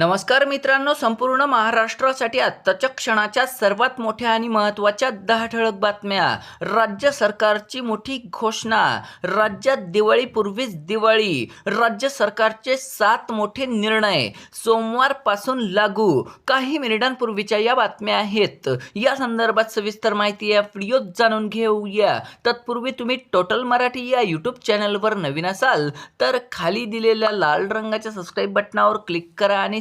नमस्कार मित्रांनो संपूर्ण महाराष्ट्रासाठी आत्ताच्या क्षणाच्या सर्वात मोठ्या आणि महत्त्वाच्या दहा ठळक बातम्या. राज्य सरकारची मोठी घोषणा. राज्यात दिवाळीपूर्वीच दिवाळी. राज्य सरकारचे सात मोठे निर्णय. सोमवारपासून लागू. काही मिनिटांपूर्वीच्या या बातम्या आहेत. या संदर्भात सविस्तर माहिती या व्हिडिओत जाणून घेऊया. तत्पूर्वी तुम्ही टोटल मराठी या यूट्यूब चॅनलवर नवीन असाल तर खाली दिलेल्या लाल रंगाच्या सबस्क्राईब बटनावर क्लिक करा आणि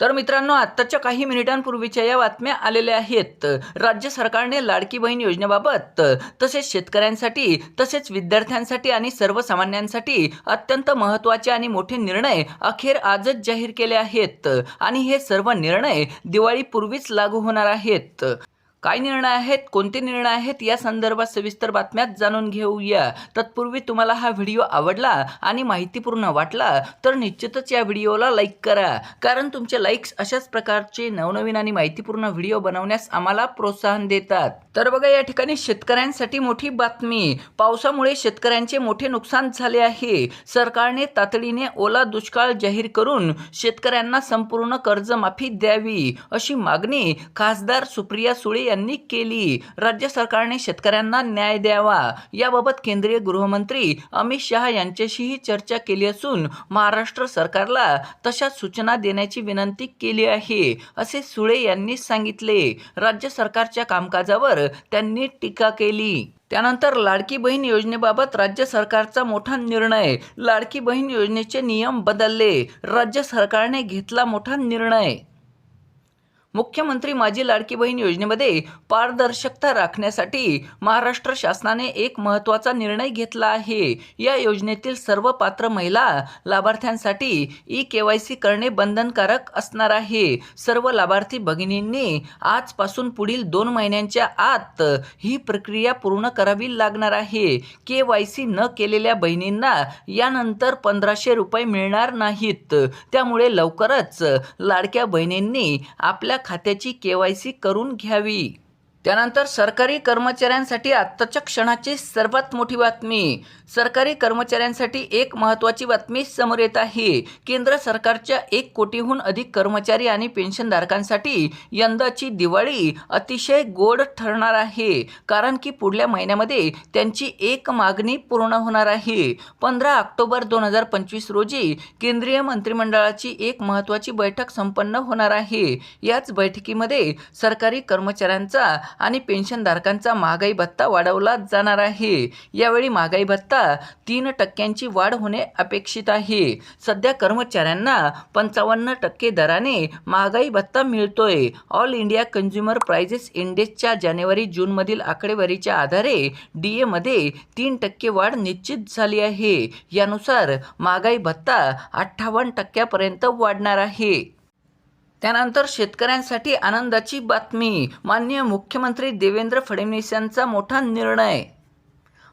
तर मित्रांनो आत्ताच्या काही मिनिटांपूर्वीच्या या बातम्या आलेल्या आहेत. राज्य सरकारने लाडकी बहीण योजनेबाबत तसेच शेतकऱ्यांसाठी तसेच विद्यार्थ्यांसाठी आणि सर्वसामान्यांसाठी अत्यंत महत्त्वाचे आणि मोठे निर्णय अखेर आजच जाहीर केले आहेत. आणि हे सर्व निर्णय दिवाळीपूर्वीच लागू होणार आहेत. काय निर्णय आहेत? कोणते निर्णय आहेत? या संदर्भात सविस्तर बातम्यात जाणून घेऊया. तत्पूर्वी तुम्हाला हा व्हिडिओ आवडला आणि माहितीपूर्ण वाटला तर निश्चितच या व्हिडिओला लाईक करा. कारण तुमचे लाईक्स अशाच प्रकारचे नवनवीन आणि माहितीपूर्ण व्हिडिओ बनवण्यास आम्हाला प्रोत्साहन देतात. तर बघा या ठिकाणी शेतकऱ्यांसाठी मोठी बातमी. पावसामुळे शेतकऱ्यांचे मोठे नुकसान झाले आहे. सरकारने तातडीने ओला दुष्काळ जाहीर करून शेतकऱ्यांना संपूर्ण कर्जमाफी द्यावी अशी मागणी खासदार सुप्रिया सुळे यांनी केली. राज्य सरकारने शेतकऱ्यांना न्याय द्यावा. याबाबत केंद्रीय गृहमंत्री अमित शहा यांच्याशीही चर्चा केली असून महाराष्ट्र सरकारला तशा सूचना देण्याची विनंती केली आहे असे सुळे यांनी सांगितले. राज्य सरकारच्या कामकाजावर त्यांनी टीका केली. त्यानंतर लाडकी बहीण योजनेबाबत राज्य सरकारचा मोठा निर्णय. लाडकी बहीण योजनेचे नियम बदलले. राज्य सरकारने घेतला मोठा निर्णय. मुख्यमंत्री माझी लाडकी बहीण योजनेमध्ये पारदर्शकता राखण्यासाठी महाराष्ट्र शासनाने एक महत्त्वाचा निर्णय घेतला आहे. या योजनेतील सर्व पात्र महिला लाभार्थ्यांसाठी ई के वाय सी करणे बंधनकारक असणार आहे. सर्व लाभार्थी भगिनींनी आजपासून पुढील दोन महिन्यांच्या आत ही प्रक्रिया पूर्ण करावी लागणार आहे. के वाय सी न केलेल्या बहिणींना यानंतर पंधराशे रुपये मिळणार नाहीत. त्यामुळे लवकरच लाडक्या बहिणींनी आपल्या खात्याची के वाय सी करून घ्यावी. त्यानंतर सरकारी कर्मचाऱ्यांसाठी आत्ताच्या क्षणाची सर्वात मोठी बातमी. सरकारी कर्मचाऱ्यांसाठी एक महत्त्वाची बातमी समोर येत आहे. केंद्र सरकारच्या एक कोटीहून अधिक कर्मचारी आणि पेन्शनधारकांसाठी यंदाची दिवाळी अतिशय गोड ठरणार आहे. कारण की पुढल्या महिन्यामध्ये त्यांची एक मागणी पूर्ण होणार आहे. पंधरा ऑक्टोबर दोन हजार पंचवीस रोजी केंद्रीय मंत्रिमंडळाची एक महत्त्वाची बैठक संपन्न होणार आहे. याच बैठकीमध्ये सरकारी कर्मचाऱ्यांचा आणि पेन्शनधारकांचा महागाई भत्ता वाढवला जाणार आहे. यावेळी महागाई भत्ता तीन टक्क्यांची वाढ होणे अपेक्षित आहे. सध्या कर्मचाऱ्यांना पंचावन्न टक्के दराने महागाई भत्ता मिळतोय. ऑल इंडिया कंझ्युमर प्राइजेस इंडेक्सच्या जानेवारी जूनमधील आकडेवारीच्या आधारे डी एमध्ये तीन टक्के वाढ निश्चित झाली आहे. यानुसार महागाई भत्ता अठ्ठावन्न टक्क्यापर्यंत वाढणार आहे. त्यानंतर शेतकऱ्यांसाठी आनंदाची बातमी. माननीय मुख्यमंत्री देवेंद्र फडणवीस यांचा मोठा निर्णय.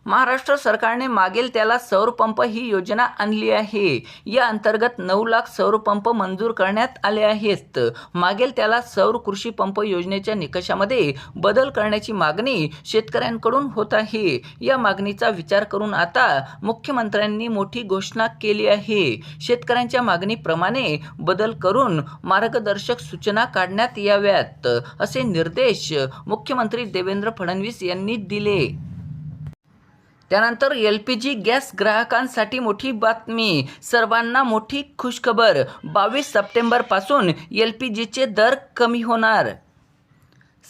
महाराष्ट्र सरकारने मागेल त्याला सौर पंप ही योजना आणली आहे. या अंतर्गत नऊ लाख सौर पंप मंजूर करण्यात आले आहेत. मागेल त्याला सौर कृषी पंप योजनेच्या निकषामध्ये बदल करण्याची मागणी शेतकऱ्यांकडून होत आहे. या मागणीचा विचार करून आता मुख्यमंत्र्यांनी मोठी घोषणा केली आहे. शेतकऱ्यांच्या मागणीप्रमाणे बदल करून मार्गदर्शक सूचना काढण्यात याव्यात असे निर्देश मुख्यमंत्री देवेंद्र फडणवीस यांनी दिले. त्यानंतर एल पी जी गॅस ग्राहकांसाठी मोठी बातमी. सर्वांना मोठी खुशखबर. बावीस सप्टेंबरपासून एल पी जीचे दर कमी होणार.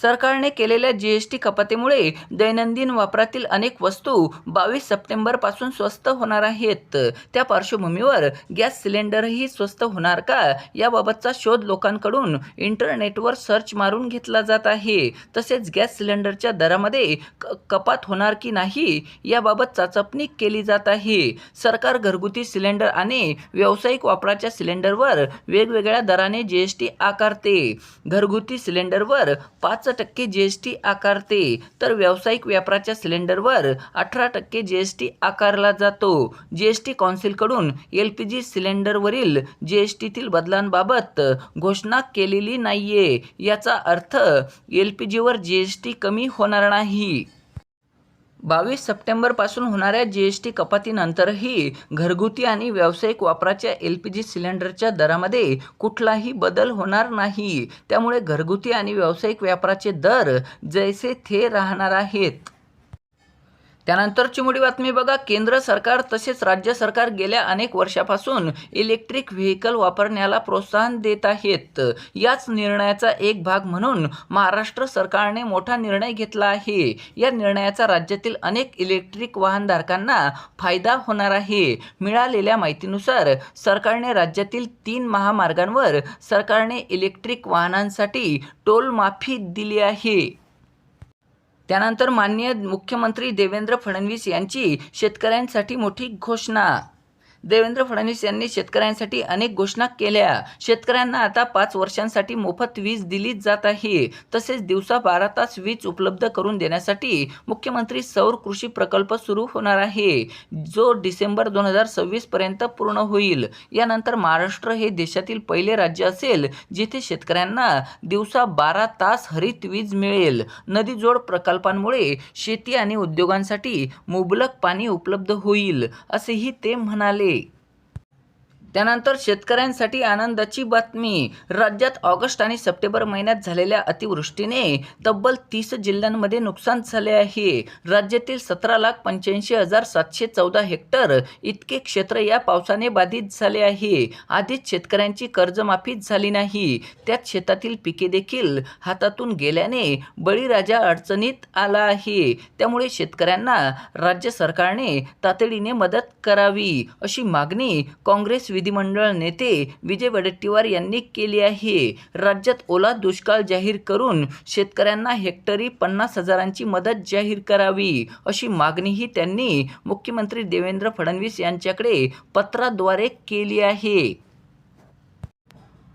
सरकारने केलेल्या जी एस टी कपातीमुळे दैनंदिन वापरातील अनेक वस्तू बावीस सप्टेंबरपासून स्वस्त होणार आहेत. त्या पार्श्वभूमीवर गॅस सिलेंडरही स्वस्त होणार का? याबाबतचा शोध लोकांकडून इंटरनेटवर सर्च मारून घेतला जात आहे. तसेच गॅस सिलेंडरच्या दरामध्ये क कपात होणार की नाही? याबाबत चाचपणी केली जात आहे. सरकार घरगुती सिलेंडर आणि व्यावसायिक वापराच्या सिलेंडरवर वेगवेगळ्या दराने जी एस टी आकारते. घरगुती सिलेंडरवर पाच पाच टक्के जी एस टी आकारते. तर व्यावसायिक व्यापाराच्या सिलेंडरवर अठरा टक्के जी एस टी आकारला जातो. जी एस टी कौन्सिलकडून एल पी जी सिलेंडरवरील जी एस टीतील बदलांबाबत घोषणा केलेली नाहीये. याचा अर्थ एल पी जीवर जी एस टी कमी होणार नाही. बावीस सप्टेंबरपासून होणाऱ्या जी एस टी कपातीनंतरही घरगुती आणि व्यावसायिक वापराच्या एल पी जी सिलेंडरच्या दरामध्ये कुठलाही बदल होणार नाही. त्यामुळे घरगुती आणि व्यावसायिक व्यापाराचे दर जैसे थे राहणार आहेत. त्यानंतरची मोठी बातमी बघा. केंद्र सरकार तसेच राज्य सरकार गेल्या अनेक वर्षापासून इलेक्ट्रिक व्हेकल वापरण्याला प्रोत्साहन देत आहेत. याच निर्णयाचा एक भाग म्हणून महाराष्ट्र सरकारने मोठा निर्णय घेतला आहे. या निर्णयाचा राज्यातील अनेक इलेक्ट्रिक वाहनधारकांना फायदा होणार आहे. मिळालेल्या माहितीनुसार सरकारने राज्यातील तीन महामार्गांवर सरकारने इलेक्ट्रिक वाहनांसाठी टोल माफी दिली आहे. त्यानंतर माननीय मुख्यमंत्री देवेंद्र फडणवीस यांची शेतकऱ्यांसाठी मोठी घोषणा. देवेंद्र फडणवीस यांनी शेतकऱ्यांसाठी अनेक घोषणा केल्या. शेतकऱ्यांना आता पाच वर्षांसाठी मोफत वीज दिली जात आहे. तसेच दिवसा बारा तास वीज उपलब्ध करून देण्यासाठी मुख्यमंत्री सौर कृषी प्रकल्प सुरू होणार आहे जो डिसेंबर दोन हजार सव्वीसपर्यंत पूर्ण होईल. यानंतर महाराष्ट्र हे देशातील पहिले राज्य असेल जिथे शेतकऱ्यांना दिवसा बारा तास हरित वीज मिळेल. नदीजोड प्रकल्पांमुळे शेती आणि उद्योगांसाठी मुबलक पाणी उपलब्ध होईल असेही ते म्हणाले. त्यानंतर शेतकऱ्यांसाठी आनंदाची बातमी. राज्यात ऑगस्ट आणि सप्टेंबर महिन्यात झालेल्या अतिवृष्टीने तब्बल तीस जिल्ह्यांमध्ये नुकसान झाले आहे. राज्यातील सतरा लाख पंच्याऐंशी हजार सातशे चौदा हेक्टर इतके क्षेत्र या पावसाने बाधित झाले आहे. आधीच शेतकऱ्यांची कर्जमाफीच झाली नाही. त्यात शेतातील पिके देखील हातातून गेल्याने बळीराजा अडचणीत आला आहे. त्यामुळे शेतकऱ्यांना राज्य सरकारने तातडीने मदत करावी अशी मागणी काँग्रेस विधिमंडळ नेते विजय वडेट्टीवार यांनी केली आहे. राज्यात ओला दुष्काळ जाहीर करून शेतकऱ्यांना हेक्टरी पन्नास हजारांची मदत जाहीर करावी अशी मागणीही त्यांनी मुख्यमंत्री देवेंद्र फडणवीस यांच्याकडे पत्राद्वारे केली आहे.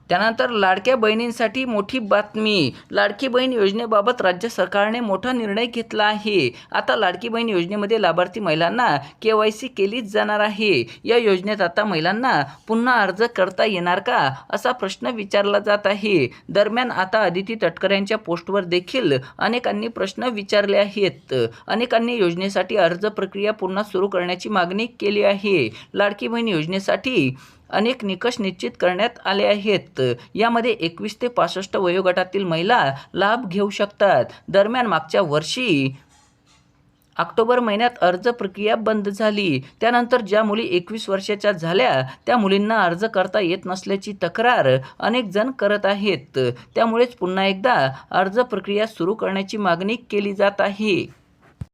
त्यानंतर लाडक्या बहिणींसाठी मोठी बातमी. लाडकी बहीण योजनेबाबत राज्य सरकारने मोठा निर्णय घेतला आहे. आता लाडकी बहीण योजनेमध्ये लाभार्थी महिलांना के वाय सी केलीच जाणार आहे. या योजनेत आता महिलांना पुन्हा अर्ज करता येणार का? असा प्रश्न विचारला जात आहे. दरम्यान आता अदिती तटकऱ्यांच्या पोस्टवर देखील अनेकांनी प्रश्न विचारले आहेत. अनेकांनी योजनेसाठी अर्ज प्रक्रिया पुन्हा सुरू करण्याची मागणी केली आहे. लाडकी बहीण योजनेसाठी अनेक निकष निश्चित करण्यात आले आहेत. यामध्ये एकवीस ते पासष्ट वयोगटातील महिला लाभ घेऊ शकतात. दरम्यान मागच्या वर्षी ऑक्टोबर महिन्यात अर्ज प्रक्रिया बंद झाली. त्यानंतर ज्या मुली एकवीस वर्षाच्या झाल्या त्या मुलींना अर्ज करता येत नसल्याची तक्रार अनेक जण करत आहेत. त्यामुळेच पुन्हा एकदा अर्ज प्रक्रिया सुरू करण्याची मागणी केली जात आहे.